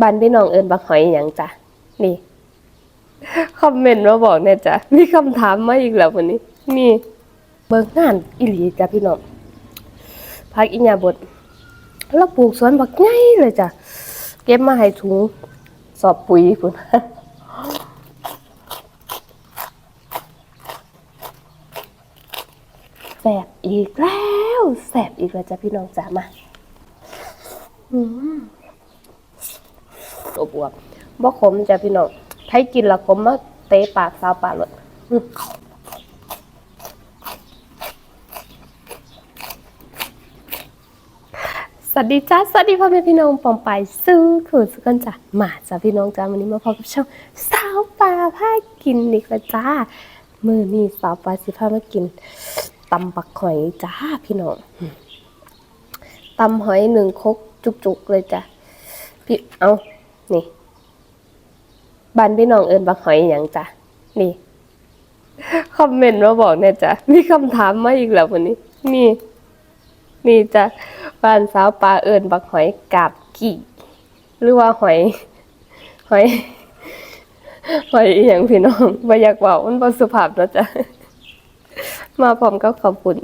บ้านพี่น้องเอิญบักหอยหยังจ้ะนี่คอมเมนต์มาบอกเนี่ยจ้ะมีคำถามมาอีกแล้ววันนี้ นี่ เบิกงานอีหลีจ้ะพี่น้องพักอิญญาบทแล้วปลูกสวนบักไงเลยจ้ะเก็บมาให้ถุงสอบปุ๋ยพุ่นแสบอีกแล้วแสบอีกแล้วจ้ะพี่น้องจ๋ามาอืม ตัวบวบบ่ขมจ้ะพี่น้องให้กินละขมมาเตะปากซาวปากเลยสวัสดีจ้าสวัสดีพ่อแม่พี่น้องปองไปซื้อคือสุกันจ้ะมาจ้ะพี่น้องจ้าวันนี้มาพบกับช่องสาวปลาพากินอีกแล้วจ้ามือนี้สาวปลาสิพามากินตำบักหอยจ้าพี่น้องตำหอยหนึ่งคกจุกๆเลยจ้ะพี่เอา นี่บ้านพี่น้องเอิญบักหอยอย่างจ้ะนี่คอมเมนต์มาบอกเนี่ยจ้ะมีคำถามมาอีกแล้ววันนี้ นี่ นี่จ้ะบ้านสาวปลาเอิญบักหอยกาบกี่หรือว่าหอย หอย หอยอย่างพี่น้องบ่อยากเว่ามันบ่สุภาพเนาะจ้ะมาพร้อมกับขอบคุณ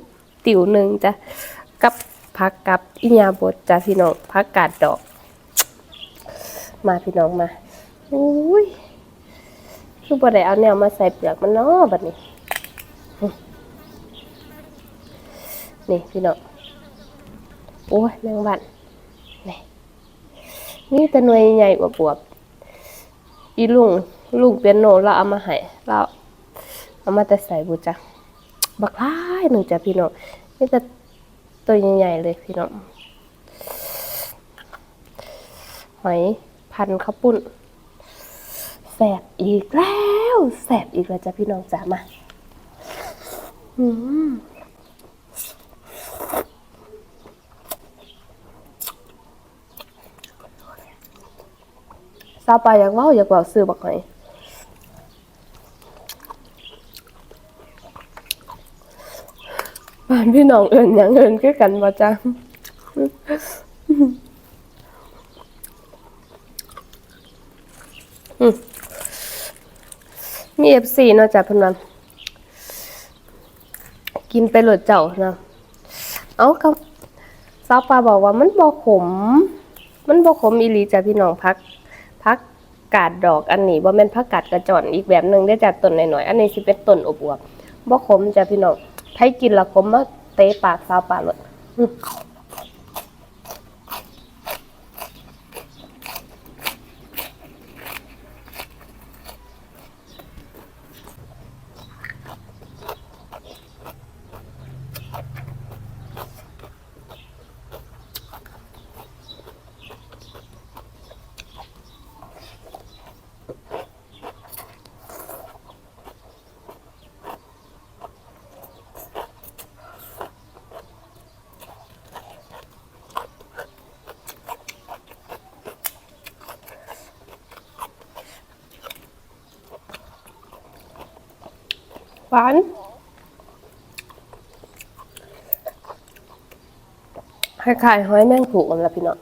ติ๋วหนึ่งจ้ะกับพักกับอิญญาบทจ้ะพี่น้องพักกาดดอก มาพี่น้องมาอุ้ยคือบ่ได้เอาแนวมาใส่เปลือกมันเนาะบัดนี้ นี่พี่น้อง โอ้ยแมงวันนี่นี่แต่หน่วยใหญ่กว่าบวบอีลุงลุงเปียโนเราเอามาให้เราเอามาแต่ใส่บุจ้ะบักหลายหนึ่งจ้ะพี่น้องนี่จะตัวใหญ่ๆเลยพี่น้องหอย พันข้าวปุ้นแสบอีกแล้วแสบอีกแล้วจ้ะพี่น้องจ๋ามาอืมซาปาอยากเว่าอยากเว่าซื้อบักหอยบ้านพี่น้องเอิญอย่างเอิญคือกันบ่จ้ะ มีเอฟซีเนาะจ้ะเพิ่นว่ากินไปโหลดเจ้านะเอาก็สาวปลาบอกว่ามันบ่ขม มันบ่ขมอีหลีจ้ะพี่น้องพักพักกาดดอกอันนี้บ่แม่นพักกาดกระจอนอีกแบบหนึ่งได้จ้ะต้นหน่อยๆอันนี้สิเป็นต้นอบอวบบ่ขมจ้ะพี่น้องให้กินละขมมาเตะปากซาวปาเลย หวาน คล้ายๆหอยแมงผูกันละพี่น้อง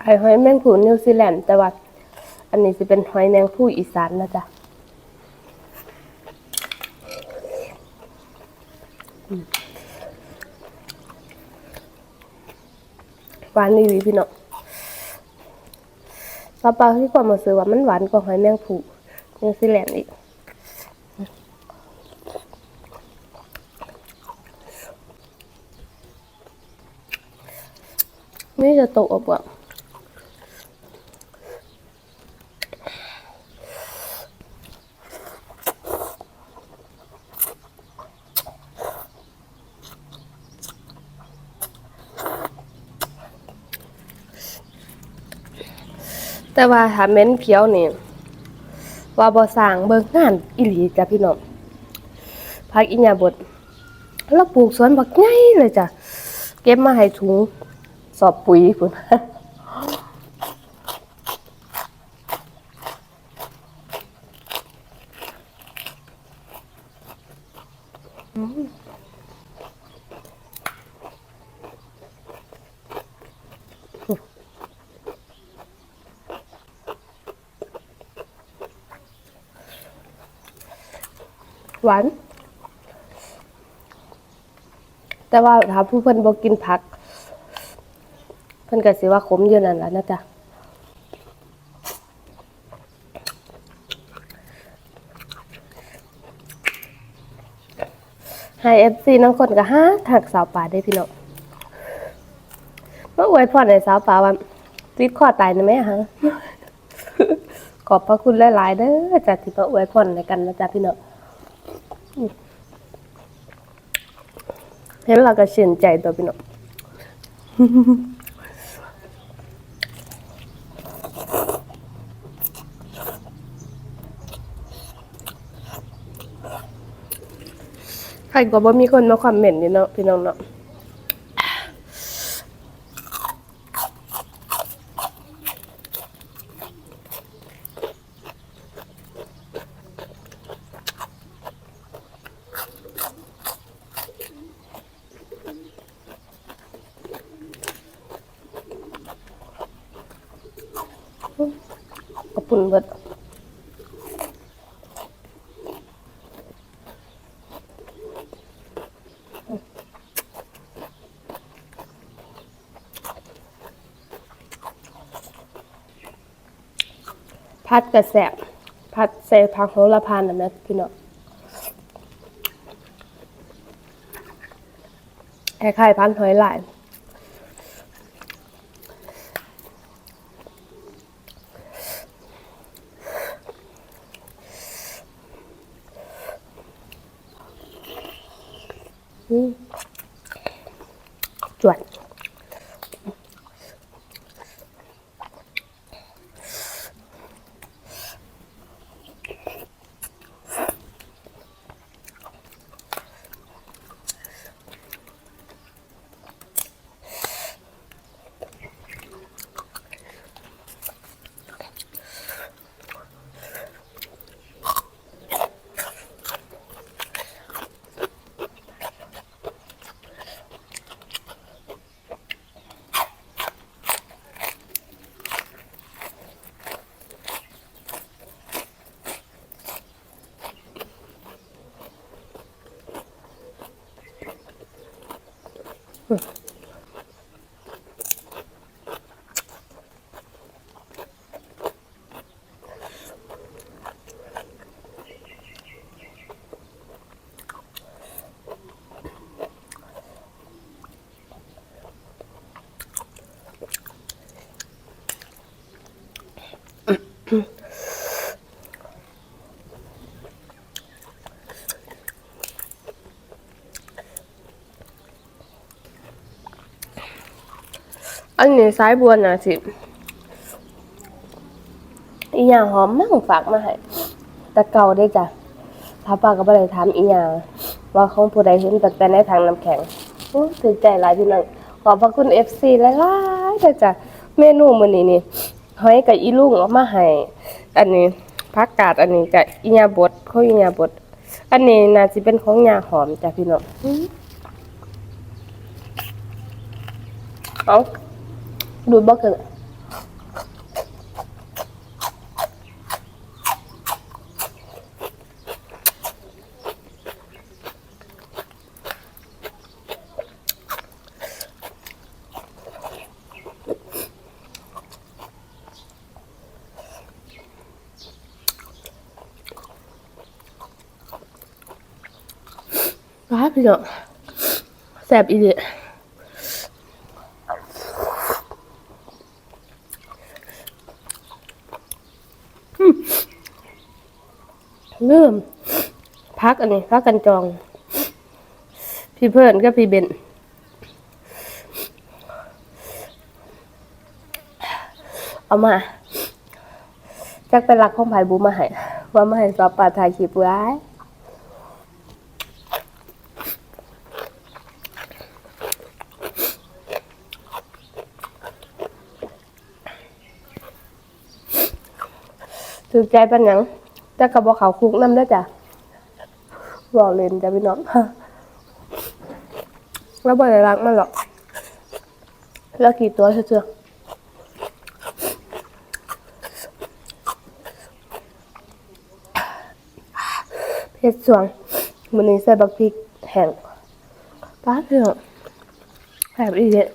ไอหอยแมงผูนิวซีแลนด์แต่ว่าอันนี้จะเป็นหอยแมงผู้อีสานนะจ๊ะ หวานนี่พี่น้องซาปลาที่ความมาซื้อว่ามันหวานกว่าหอยแมงผู้นิวซีแลนด์อีกนี่จะตกอบอะ แต่ว่าถ้าเม้นเขียวนี่ว่าบ่สร้างเบิ่งงานอีหลีจ้ะพี่น้องพักอิญญาบทแล้วปลูกสวนบักไงเลยจ้ะเก็บมาให้ถุงสอบปุ๋ยพุ่น หวาน แต่ว่าถ้าผู้เพิ่นบ่กินผัก เพิ่นก็สิว่าขมอยู่นั่นล่ะนะจ๊ะให้ FC น้องคนก็หาถักสาวป่าได้พี่น้องมาอวยพรให้สาวป่าว่าติดข้อตายนะแม่ฮะขอบพระคุณหลาย ๆ เด้อจ้ะที่มาอวยพรในกันนะจ๊ะพี่น้อง เห็นเราก็ชื่นใจตัวพี่น้องใครก็บ่มีคนมาคอมเมนต์นี่เนาะพี่น้องเนาะ ปุ่นเบิดพัดกระแสบพัดใส่ผักโหระพานะนะพี่น้องคล้ายๆพันหอยหลาย Huh. อันนี้สายบัวน่ะสิอีหยังหอมมั่งฝากมาให้แต่เก่าได้จ้ะถ้าป้าก็บ่ได้ถามอีหยังว่าของผู้ใดเห็นแตั้งแต่ในทางน้ำแข็งโอ้ตื่นใจหลายพี่น้องขอบพระคุณ FC หลายๆเด้อจ้ะเมนูมื้อนี้นี่หอยกับอีลุงเอามาให้อันนี้ผักกาดอันนี้กับอีหยาบดของอีหยาบดอันนี้น่าสิเป็นของยาหอมจ้ะพี่น้องเอา ดูดบ่เกินว้าพี่เนาะแสบอีเดีย เริ่มพักอันนี้พักกันจอง พี่เพื่อนก็พี่เบนเอามาจักเป็นรักของไผ่บูมาให้ว่ามาให้สอบปาถ่ายคลิปไว้ถือใจป็นหยัง แต่กับบอกเขาคุกน้ำได้จ้ะบอกเล่นจ้ะพี่น้องแล้วบ่ได้รักมันหรอก แล้วกี่ตัวเชื่อเผ็ดสวงมันนี้ใส่บักพริกแห้งป้าเพื่อนแบบอีเด็ด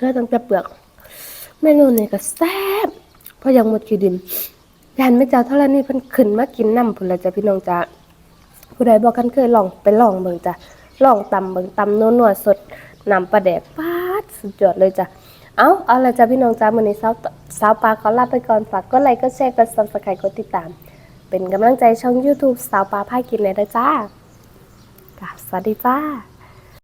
ก็ต้องจะเปลือกเมนูนี้ก็แซ่บเพราะยังหมดขีดิน ยันไม่เจ้าเท่าไรนี่เพิ่นขึ้นมากินน้ำพุ่นละจ้ะพี่น้องจ้าผู้ใดบอกกันเคยลองไปลองเบิ่งจ้ะลองตำเบิ่งตำนัวๆสดน้ำปลาแดกปาดสุดยอดเลยจ้ะเอาเอาละจ้ะพี่น้องจ้ามื้อนี้สาวสาวปลาขอลาไปก่อนฝากกดไลค์กดแชร์กด Subscribe กดติดตาม เป็นกำลังใจช่อง YouTube สาวปลาพากินเลยนะจ้ากราบสวัสดีจ้า